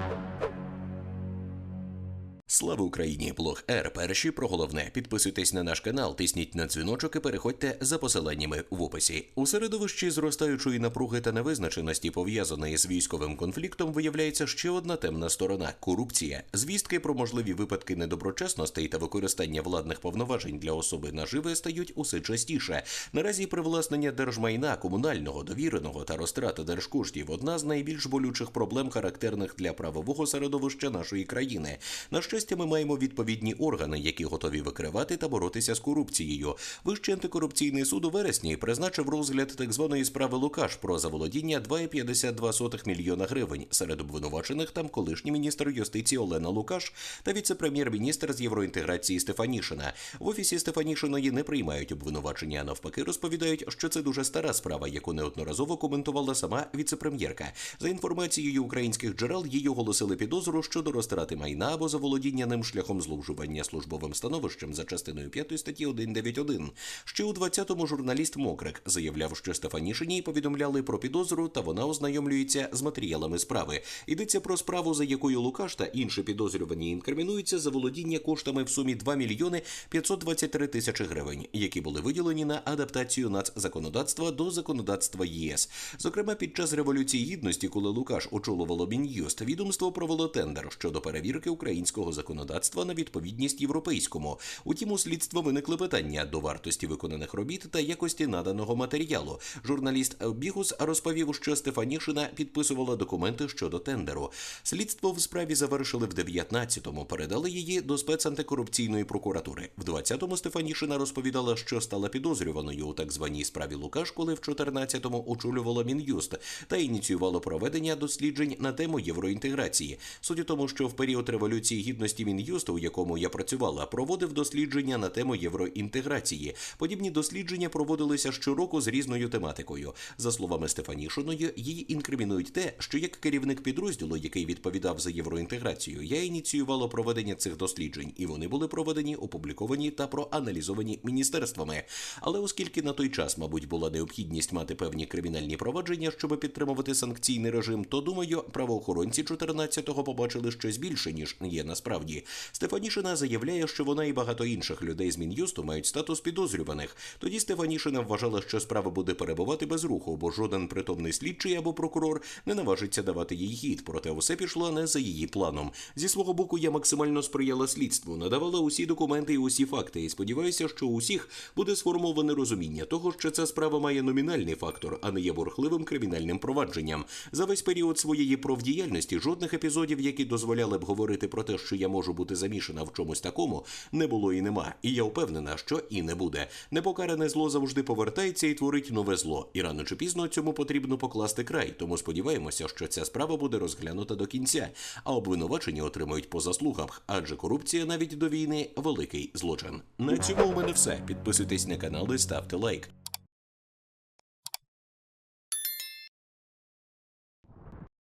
Thank you. Слава Україні! Блог Р. Перші про головне. Підписуйтесь на наш канал, тисніть на дзвіночок і переходьте за посиланнями в описі. У середовищі зростаючої напруги та невизначеності, пов'язаної з військовим конфліктом, виявляється ще одна темна сторона корупція. Звістки про можливі випадки недоброчесностей та використання владних повноважень для особи наживи стають усе частіше. Наразі привласнення держмайна, комунального, довіреного та розтрата держкоштів одна з найбільш болючих проблем, характерних для правового середовища нашої країни. На щастя, ми маємо відповідні органи, які готові викривати та боротися з корупцією. Вищий антикорупційний суд у вересні призначив розгляд так званої справи Лукаш про заволодіння 2,52 мільйона гривень. Серед обвинувачених там колишній міністр юстиції Олена Лукаш та віце-прем'єр-міністр з євроінтеграції Стефанішина. В офісі Стефанішиної не приймають обвинувачення. а Навпаки, розповідають, що це дуже стара справа, яку неодноразово коментувала сама віце-прем'єрка. За інформацією українських джерел, їй оголосили підозру щодо розтрати майна або заволодіння ним шляхом зловживання службовим становищем за частиною 5 статті 191. Ще у 20-му журналіст Мокрик заявляв, що Стефанішиній повідомляли про підозру, та вона ознайомлюється з матеріалами справи. Йдеться про справу, за якою Лукаш та інші підозрювані інкримінуються за володіння коштами в сумі 2 мільйони 523 тисячі гривень, які були виділені на адаптацію нацзаконодавства до законодавства ЄС. Зокрема, під час революції гідності, коли Лукаш очолювало Мін'юст, відомство провело тендер щодо перевірки українського законодавства на відповідність європейському. Утім, у слідства виникли питання до вартості виконаних робіт та якості наданого матеріалу. Журналіст Бігус розповів, що Стефанішина підписувала документи щодо тендеру. Слідство в справі завершили в 19-му, передали її до спецантикорупційної прокуратури. В 20-му Стефанішина розповідала, що стала підозрюваною у так званій справі Лукаш, коли в 14-му очолювала Мін'юст та ініціювала проведення досліджень на тему євроінтеграції. У тому, що в період революції гідності Мін'юсту, у якому я працювала, проводив дослідження на тему євроінтеграції. Подібні дослідження проводилися щороку з різною тематикою. За словами Стефанішиної, їй інкримінують те, що як керівник підрозділу, який відповідав за євроінтеграцію, я ініціювала проведення цих досліджень, і вони були проведені, опубліковані та проаналізовані міністерствами. Але оскільки на той час, мабуть, була необхідність мати певні кримінальні провадження, щоб підтримувати санкційний режим, то думаю, правоохоронці 14-го побачили щось більше ніж є насправді. Стефанішина заявляє, що вона і багато інших людей з мін'юсту мають статус підозрюваних. Тоді Стефанішина вважала, що справа буде перебувати без руху, бо жоден притомний слідчий або прокурор не наважиться давати їй хід. Проте усе пішло не за її планом. Зі свого боку, я максимально сприяла слідству, надавала усі документи і усі факти. І сподіваюся, що у усіх буде сформоване розуміння того, що ця справа має номінальний фактор, а не є бурхливим кримінальним провадженням. За весь період своєї профдіяльності жодних епізодів, які дозволяли б говорити про те, що я можу бути замішана в чомусь такому, не було і нема. І я впевнена, що і не буде. Непокаране зло завжди повертається і творить нове зло. І рано чи пізно цьому потрібно покласти край. Тому сподіваємося, що ця справа буде розглянута до кінця, а обвинувачені отримають по заслугах, адже корупція навіть до війни великий злочин. На цьому у мене все. Підписуйтесь на канал і ставте лайк.